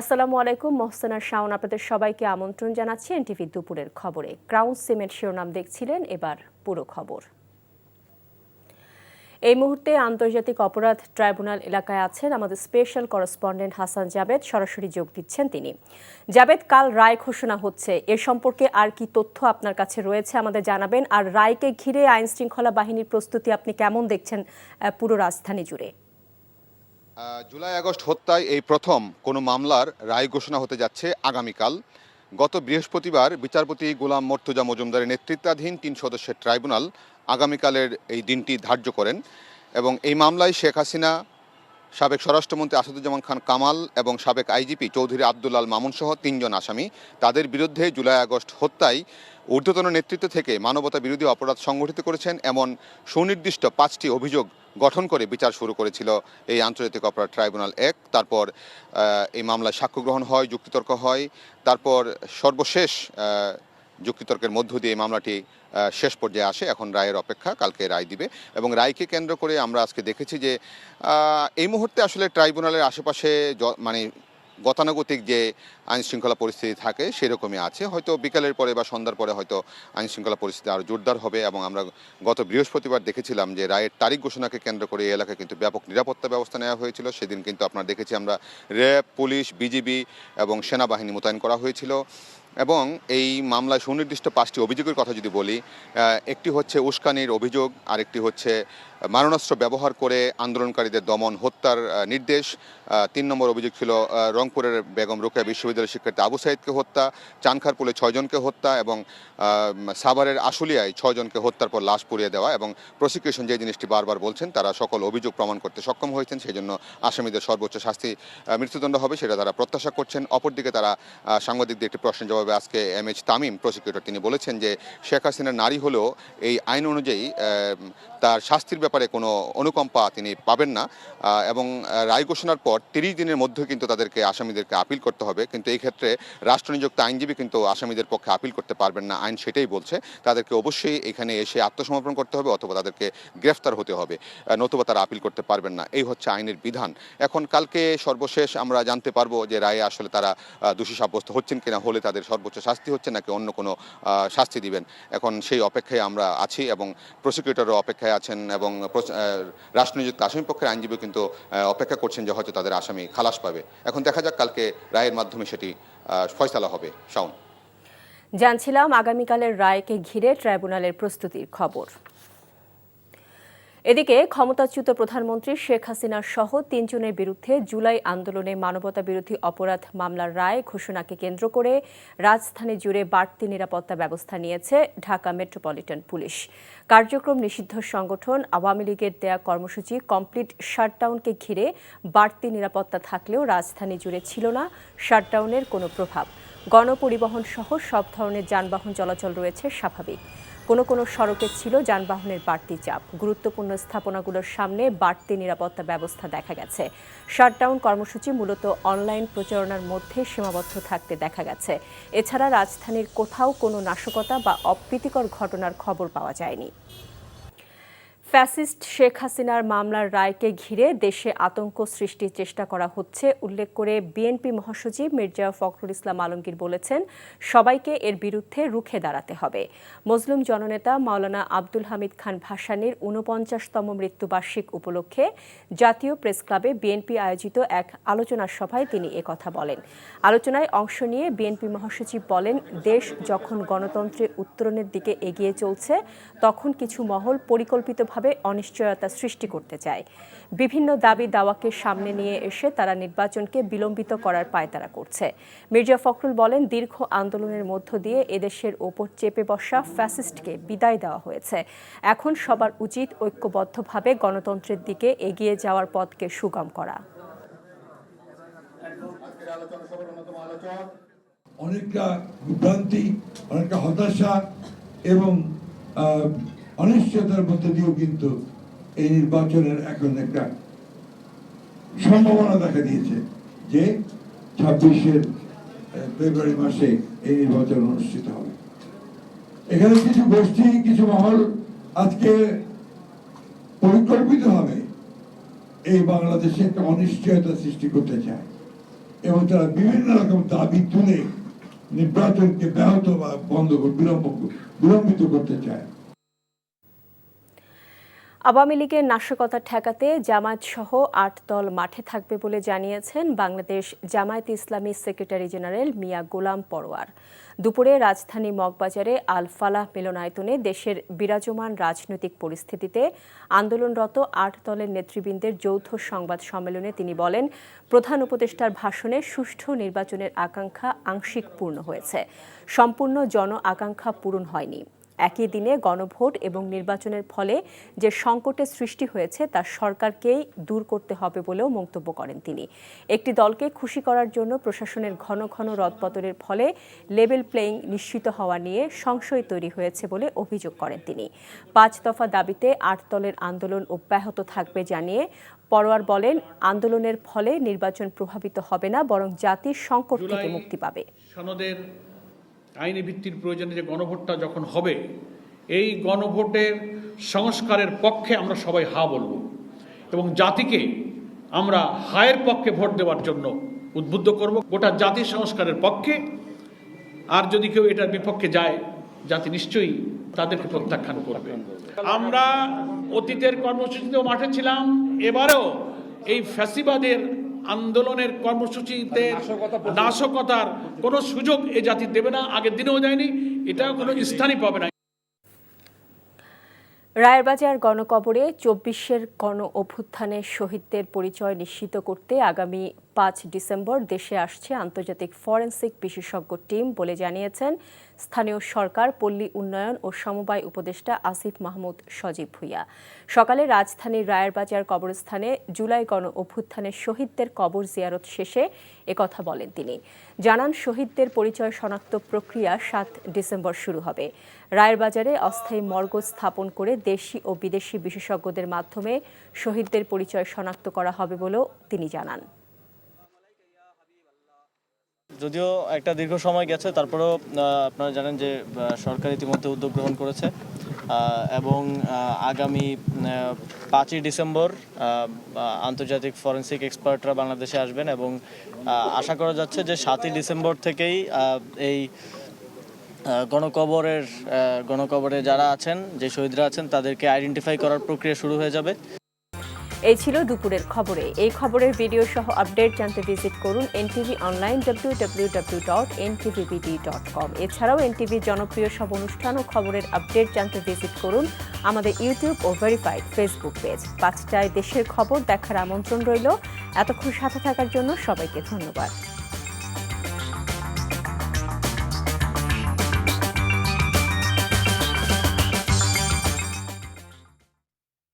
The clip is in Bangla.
আসসালামু আলাইকুম, মোহসেনা শাওন আপনাদের সবাইকে আমন্ত্রণ জানাচ্ছি এনটিভি দুপুরের খবরে। ক্রাউন সিমেন্ট শিরোনাম দেখছিলেন, এবার পুরো খবর। এই মুহূর্তে আন্তর্জাতিক অপরাধ ট্রাইব্যুনাল এলাকায় আছেন আমাদের স্পেশাল করেসপন্ডেন্ট হাসান জাবেদ সরাসরি যোগ দিচ্ছেন তিনি। জাবেদ কাল রায় ঘোষণা হচ্ছে, এ সম্পর্কে আর কি তথ্য আপনার কাছে রয়েছে আমাদের জানাবেন, আর রায়কে ঘিরে আইন শৃঙ্খলা বাহিনীর প্রস্তুতি আপনি কেমন দেখছেন পুরো রাজধানী জুড়ে? জুলাই আগস্ট হত্যায় এই প্রথম কোনো মামলার রায় ঘোষণা হতে যাচ্ছে আগামীকাল। গত বৃহস্পতিবার বিচারপতি গোলাম মর্তুজা মজুমদারের নেতৃত্বাধীন তিন সদস্যের ট্রাইব্যুনাল আগামীকালের এই দিনটি ধার্য করেন এবং এই মামলায় শেখ হাসিনা সাবেক স্বরাষ্ট্রমন্ত্রী আসাদুজ্জামান খান কামাল এবং সাবেক আইজিপি চৌধুরী আবদুল্লাল মামুন সহ তিনজন আসামি তাদের বিরুদ্ধে জুলাই আগস্ট হত্যায় ঊর্ধ্বতন নেতৃত্ব থেকে মানবতা বিরোধী অপরাধ সংগঠিত করেছেন এমন সুনির্দিষ্ট পাঁচটি অভিযোগ গঠন করে বিচার শুরু করেছিল এই আন্তর্জাতিক অপরাধ ট্রাইব্যুনাল এক। তারপর এই মামলায় সাক্ষ্য গ্রহণ হয়, যুক্তিতর্ক হয়। তারপর সর্বশেষ যুক্তিতর্কের মধ্য দিয়ে মামলাটি শেষ পর্যায়ে আসে। এখন রায়ের অপেক্ষা, কালকে রায় দিবে। এবং রায়কে কেন্দ্র করে আমরা আজকে দেখেছি যে এই মুহূর্তে আসলে ট্রাইব্যুনালের আশেপাশে মানে গতানুগতিক যে আইন শৃঙ্খলা পরিস্থিতি থাকে, সেরকমই আছে। হয়তো বিকালের পরে বা সন্ধ্যার পরে হয়তো আইন শৃঙ্খলা পরিস্থিতি আরও জোরদার হবে এবং আমরা গত বৃহস্পতিবার দেখেছিলাম যে, রায়ের তারিখ ঘোষণাকে কেন্দ্র করে এই এলাকায় কিন্তু ব্যাপক নিরাপত্তা ব্যবস্থা নেওয়া হয়েছিল। সেদিন কিন্তু আপনারা দেখেছি আমরা র্যাব, পুলিশ, বিজিবি এবং সেনাবাহিনী মোতায়েন করা হয়েছিল। এবং এই মামলায় সুনির্দিষ্ট পাঁচটি অভিযোগের কথা যদি বলি একটি হচ্ছে উস্কানির অভিযোগ, আরেকটি হচ্ছে মারণাস্ত্র ব্যবহার করে আন্দোলনকারীদের দমন হত্যার নির্দেশ। তিন নম্বর অভিযোগ ছিল রংপুরের বেগম রোকেয়া বিশ্ববিদ্যালয়ের শিক্ষার্থী আবু সাইদকে হত্যা, চানখারপুলে ছয়জনকে হত্যা এবং সাভারের আশুলিয়ায় ছয়জনকে হত্যার পর লাশ পুড়িয়ে দেওয়া এবং প্রসিকিউশন যে জিনিসটি বারবার বলছেন, তারা সকল অভিযোগ প্রমাণ করতে সক্ষম হয়েছেন সেই জন্য আসামিদের সর্বোচ্চ শাস্তি মৃত্যুদণ্ড হবে, সেটা তারা প্রত্যাশা করছেন। অপরদিকে তারা সাংবাদিকদের একটি প্রশ্নের জবাবে আজকে এম এইচ তামিম প্রসিকিউটর তিনি বলেছেন যে শেখ হাসিনার নারী হলেও এই আইন অনুযায়ী তার শাস্তির ব্যাপারে কোনো অনুকম্পা তিনি পাবেন না। এবং রায় ঘোষণার পর তিরিশ দিনের মধ্যে কিন্তু তাদেরকে, আসামিদেরকে আপিল করতে হবে। কিন্তু এই ক্ষেত্রে রাষ্ট্রনিযুক্ত আইনজীবী কিন্তু আসামিদের পক্ষে আপিল করতে পারবেন না। আইন সেটাই বলছে। তাদেরকে অবশ্যই এখানে এসে আত্মসমর্পণ করতে হবে অথবা তাদেরকে গ্রেফতার হতে হবে। নতুবা তারা আপিল করতে পারবেন না। এই হচ্ছে আইনের বিধান। এখন কালকে সর্বশেষ আমরা জানতে পারব যে রায়ে আসলে তারা দোষী সাব্যস্ত হচ্ছেন কিনা হলে তাদের সর্বোচ্চ শাস্তি হচ্ছে নাকি অন্য কোনো শাস্তি দিবেন? এখন সেই অপেক্ষায় আমরা আছি এবং প্রসিকিউটরও অপেক্ষায় আছেন এবং রাষ্ট্রনিযুক্ত আসামি পক্ষের আইনজীবী কিন্তু অপেক্ষা করছেন যে হয়তো তাদের আসামি খালাস পাবে। এখন দেখা যাক কালকে রায়ের মাধ্যমে সেটি ফয়সালা হবে। শাওন। জানছিলাম আগামীকালের রায়কে ঘিরে ট্রাইব্যুনালের প্রস্তুতির খবর। এদিকে ক্ষমতাচ্যুত প্রধানমন্ত্রী শেখ হাসিনার সহ তিনজনের বিরুদ্ধে জুলাই আন্দোলনে মানবতা বিরোধী অপরাধ মামলার রায় ঘোষণাকে কেন্দ্র করে রাজধানী জুড়ে বাড়তি নিরাপত্তা ব্যবস্থা নিয়েছে ঢাকা মেট্রোপলিটন পুলিশ। কার্যক্রম নিষিদ্ধ সংগঠন আওয়ামী লীগের দেয়া কর্মসূচি কমপ্লিট শাটডাউনকে ঘিরে বাড়তি নিরাপত্তা থাকলেও রাজধানী জুড়ে ছিল না শাটডাউনের কোনো প্রভাব। গণপরিবহন সহ সব ধরনের যানবাহন চলাচল রয়েছে স্বাভাবিক। কোনো কোনো সড়কে ছিল যানবাহনের বাড়তি চাপ। গুরুত্বপূর্ণ স্থাপনাগুলোর সামনে বাড়তি নিরাপত্তা ব্যবস্থা দেখা গেছে। শাটডাউন কর্মসূচি মূলত অনলাইন প্রচারণার মধ্যে সীমাবদ্ধ থাকতে দেখা গেছে। এছাড়া রাজধানীর কোথাও কোনো নাশকতা বা অপ্রীতিকর ঘটনার খবর পাওয়া যায়নি। ফ্যাসিস্ট শেখ হাসিনার মামলার রায়কে ঘিরে দেশে আতঙ্ক সৃষ্টির চেষ্টা করা হচ্ছে। উল্লেখ করে বিএনপি মহাসচিব মির্জা ফখরুল ইসলাম আলমগীর বলেছেন, সবাইকে এর বিরুদ্ধে রুখে দাঁড়াতে হবে। মজলুম জননেতা মাওলানা আব্দুল হামিদ খান ভাসানীর ঊনপঞ্চাশতম মৃত্যুবার্ষিক উপলক্ষে জাতীয় প্রেস ক্লাবে বিএনপি আয়োজিত এক আলোচনা সভায় তিনি একথা বলেন। আলোচনায় অংশ নিয়ে বিএনপি মহাসচিব বলেন, দেশ যখন গণতন্ত্রের উত্তরণের দিকে এগিয়ে চলছে, তখন কিছু মহল পরিকল্পিতভাবে অনিশ্চয়তা সৃষ্টি করতে চায়। বিভিন্ন দাবি দাওয়াকে সামনে নিয়ে এসে তারা নির্বাচনকে বিলম্বিত করার পায়তারা করছে। মির্জা ফখরুল বলেন, দীর্ঘ আন্দোলনের মধ্য দিয়ে এদেশের ওপর চেপে বসা ফ্যাসিস্টকে বিদায় দেওয়া হয়েছে। এখন সবার উচিত ঐক্যবদ্ধভাবে গণতন্ত্রের দিকে এগিয়ে যাওয়ার পথকে সুগম করা। অনেকটা বিভ্রান্তি, অনেকটা হতাশা এবং অনিশ্চয়তার মধ্যে দিয়েও কিন্তু এই নির্বাচনের এখন একটা সম্ভাবনা দেখা দিয়েছে যে ছাব্বিশের ফেব্রুয়ারি মাসে এই নির্বাচন অনুষ্ঠিত হবে। এখানে কিছু গোষ্ঠী, কিছু মহল আজকে পরিকল্পিতভাবে এই বাংলাদেশে একটা অনিশ্চয়তা সৃষ্টি করতে চায় এবং তারা বিভিন্ন রকম দাবি তুলে নির্বাচনকে ব্যাহত বা বন্ধ, বিলম্ব, বিলম্বিত করতে চায়। আওয়ামী লীগের নাশকতা ঠেকাতে জামায়াত সহ আট দল মাঠে থাকবে বলে জানিয়েছেন বাংলাদেশ জামায়াত ইসলামী সেক্রেটারি জেনারেল মিয়া গোলাম পরোয়ার। দুপুরে রাজধানী মগবাজারে আল ফালাহ মিলনায়তনে দেশের বিরাজমান রাজনৈতিক পরিস্থিতিতে আন্দোলনরত আট দলের নেতৃবৃন্দের যৌথ সংবাদ সম্মেলনে তিনি বলেন, প্রধান উপদেষ্টার ভাষণে সুষ্ঠু নির্বাচনের আকাঙ্ক্ষা আংশিক পূর্ণ হয়েছে। সম্পূর্ণ জন আকাঙ্ক্ষা পূরণ হয়নি। একই দিনে গণভোট এবং নির্বাচনের ফলে যে সংকটের সৃষ্টি হয়েছে তা সরকারকেই দূর করতে হবে বলেও মন্তব্য করেন তিনি। একটি দলকে খুশি করার জন্য প্রশাসনের ঘন ঘন রদবদলের ফলে লেভেল প্লেয়িং নিশ্চিত হওয়া নিয়ে সংশয় তৈরি হয়েছে বলে অভিযোগ করেন তিনি। পাঁচ দফা দাবিতে আট দলের আন্দোলন অব্যাহত থাকবে জানিয়ে পরোয়ার বলেন আন্দোলনের ফলে নির্বাচন প্রভাবিত হবে না বরং জাতির সংকট থেকে মুক্তি পাবে। সনদের আইনি ভিত্তির প্রয়োজনে যে গণভোটটা যখন হবে, এই গণভোটের সংস্কারের পক্ষে আমরা সবাই হা বলব এবং জাতিকে আমরা হায়ের পক্ষে ভোট দেওয়ার জন্য উদ্বুদ্ধ করব। গোটা জাতি সংস্কারের পক্ষে। আর যদি কেউ এটার বিপক্ষে যায়, জাতি নিশ্চয়ই তাদেরকে প্রত্যাখ্যান করবে। আমরা অতীতের কর্মসূচিতেও মাঠে ছিলাম, এবারেও এই ফ্যাসিবাদের আন্দোলনের কর্মসূচিতে নাশকতার কোনো সুযোগ এ জাতি দেবে না আগের দিনেও যায়নি এটা কোনো স্থানই পাবে না। রায়েরবাজার গণকবরে চব্বিশের গণ অভ্যুত্থানের শহীদদের পরিচয় নিশ্চিত করতে আগামী পাঁচ ডিসেম্বর দেশে আসছে আন্তর্জাতিক ফরেন্সিক বিশেষজ্ঞ টিম বলে জানিয়েছেন স্থানীয় সরকার, পল্লী উন্নয়ন ও সমবায় উপদেষ্টা আসিফ মাহমুদ সজীব ভুইয়া। সকালে রাজধানীর রায়েরবাজার কবরস্থানে জুলাই গণ অভ্যুত্থানের শহীদদের কবর জিয়ারত শেষে একথা বলেন তিনি। জানান, শহীদদের পরিচয় শনাক্ত প্রক্রিয়া সাত ডিসেম্বর শুরু হবে। রায়েরবাজারে অস্থায়ী মর্গ স্থাপন করে দেশি ও বিদেশি বিশেষজ্ঞদের মাধ্যমে শহীদদের পরিচয় শনাক্ত করা হবে বলেও তিনি জানান। যদিও একটা দীর্ঘ সময় গেছে, তারপরেও আপনারা জানেন যে সরকার ইতিমধ্যে উদ্যোগ গ্রহণ করেছে। এবং আগামী পাঁচই ডিসেম্বর আন্তর্জাতিক ফরেন্সিক এক্সপার্টরা বাংলাদেশে আসবেন এবং আশা করা যাচ্ছে যে সাতই ডিসেম্বর থেকেই এই গণকবরের গণকবরে যারা আছেন, যে শহীদরা আছেন, তাদেরকে আইডেন্টিফাই করার প্রক্রিয়া শুরু হয়ে যাবে। এই ছিল দুপুরের খবরে। এই খবরের ভিডিও সহ আপডেট জানতে ভিজিট করুন NTV online W W W dot NTVBD dot com এছাড়াও এনটিভির জনপ্রিয় সব অনুষ্ঠান ও খবরের আপডেট জানতে ভিজিট করুন আমাদের ইউটিউব ও ভেরিফাইড ফেসবুক পেজ পাঁচটায় দেশের খবর দেখার আমন্ত্রণ রইল। এতক্ষণ সাথে থাকার জন্য সবাইকে ধন্যবাদ।